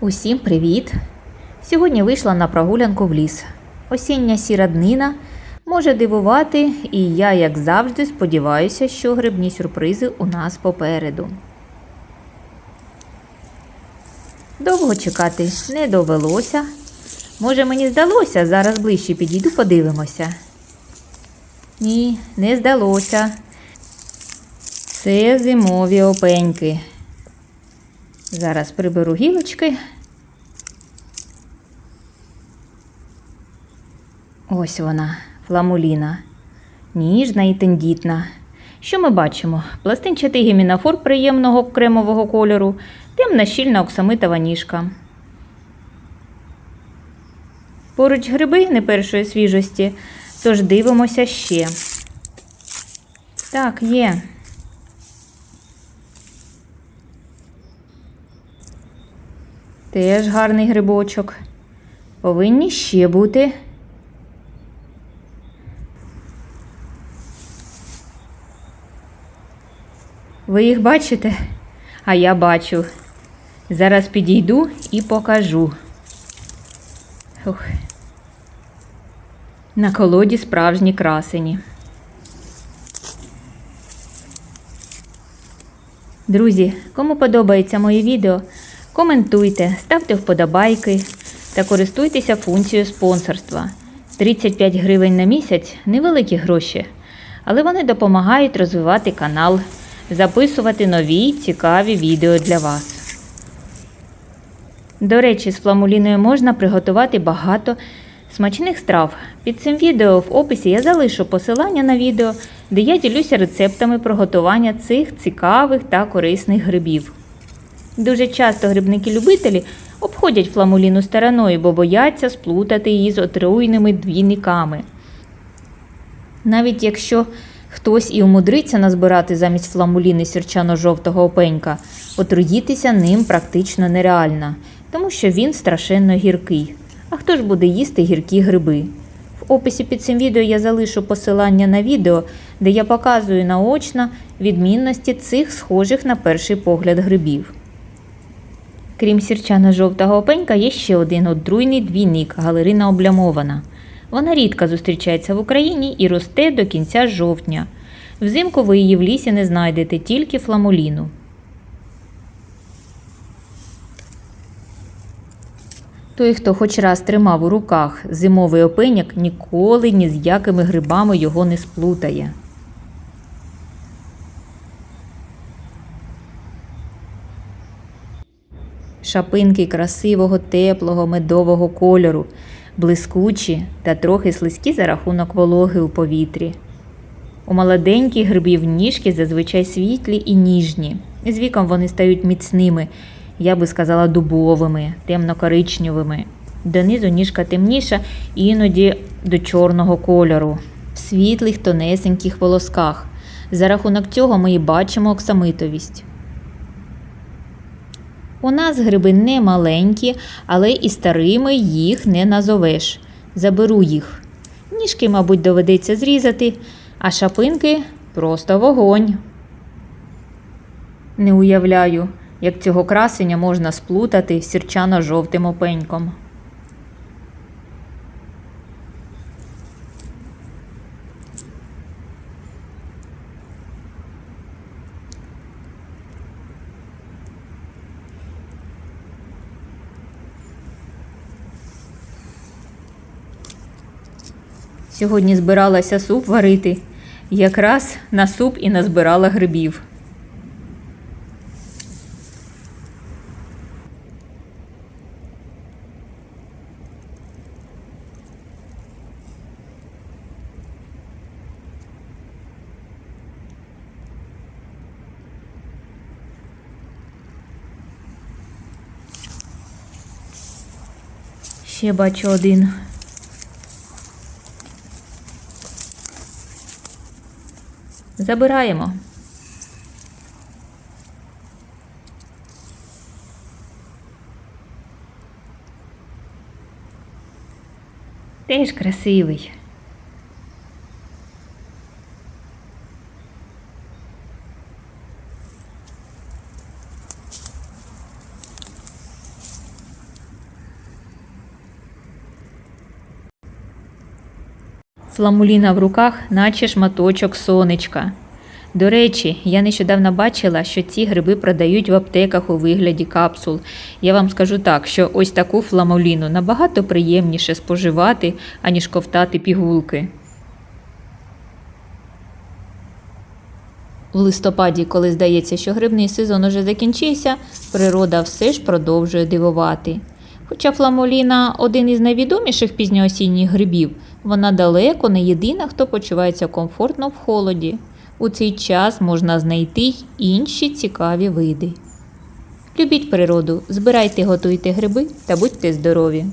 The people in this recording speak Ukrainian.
Усім привіт! Сьогодні вийшла на прогулянку в ліс. Осіння сіра днина може дивувати, і я, як завжди, сподіваюся, що грибні сюрпризи у нас попереду. Довго чекати не довелося. Може, мені здалося, зараз ближче підійду, подивимося. Ні, не здалося. Це зимові опеньки. Зараз приберу гілочки. Ось вона, фламуліна. Ніжна і тендітна. Що ми бачимо? Пластинчатий гімінофор приємного кремового кольору, темна щільна оксамитова ніжка. Поруч гриби не першої свіжості, тож дивимося ще. Так, є. Теж гарний грибочок. Повинні ще бути. Ви їх бачите? А я бачу. Зараз підійду і покажу. Ух. На колоді справжні красені. Друзі, кому подобається моє відео, коментуйте, ставте вподобайки та користуйтеся функцією спонсорства. 35 гривень на місяць невеликі гроші, але вони допомагають розвивати канал, записувати нові цікаві відео для вас. До речі, з фламуліною можна приготувати багато смачних страв. Під цим відео в описі я залишу посилання на відео, де я ділюся рецептами приготування цих цікавих та корисних грибів. Дуже часто грибники-любителі обходять фламуліну стороною, бо бояться сплутати її з отруйними двійниками. Навіть якщо хтось і умудриться назбирати замість фламуліни сірчано-жовтого опенька, отруїтися ним практично нереально, тому що він страшенно гіркий. А хто ж буде їсти гіркі гриби? В описі під цим відео я залишу посилання на відео, де я показую наочно відмінності цих схожих на перший погляд грибів. Крім сірчано-жовтого опенька, є ще один отруйний двійник галерина облямована. Вона рідко зустрічається в Україні і росте до кінця жовтня. Взимку ви її в лісі не знайдете тільки фламуліну. Той, хто хоч раз тримав у руках зимовий опеняк, ніколи ні з якими грибами його не сплутає. Шапинки красивого, теплого, медового кольору, блискучі та трохи слизькі за рахунок вологи у повітрі. У молоденьких грибів ніжки зазвичай світлі і ніжні. З віком вони стають міцними, я би сказала, дубовими, темно-коричневими. Донизу ніжка темніша, іноді до чорного кольору, в світлих тонесеньких волосках. За рахунок цього ми і бачимо оксамитовість. У нас гриби не маленькі, але і старими їх не назовеш. Заберу їх. Ніжки, мабуть, доведеться зрізати, а шапинки просто вогонь. Не уявляю, як цього красення можна сплутати сірчано-жовтим опеньком. Сьогодні збиралася суп варити. Якраз на суп і назбирала грибів. Ще бачу один. Забираємо. Теж красивий. Фламуліна в руках, наче шматочок сонечка. До речі, я нещодавно бачила, що ці гриби продають в аптеках у вигляді капсул. Я вам скажу так, що ось таку фламуліну набагато приємніше споживати, аніж ковтати пігулки. В листопаді, коли здається, що грибний сезон уже закінчився, природа все ж продовжує дивувати. Хоча фламоліна один із найвідоміших пізньоосінніх грибів, вона далеко не єдина, хто почувається комфортно в холоді. У цей час можна знайти й інші цікаві види. Любіть природу, збирайте, готуйте гриби та будьте здорові!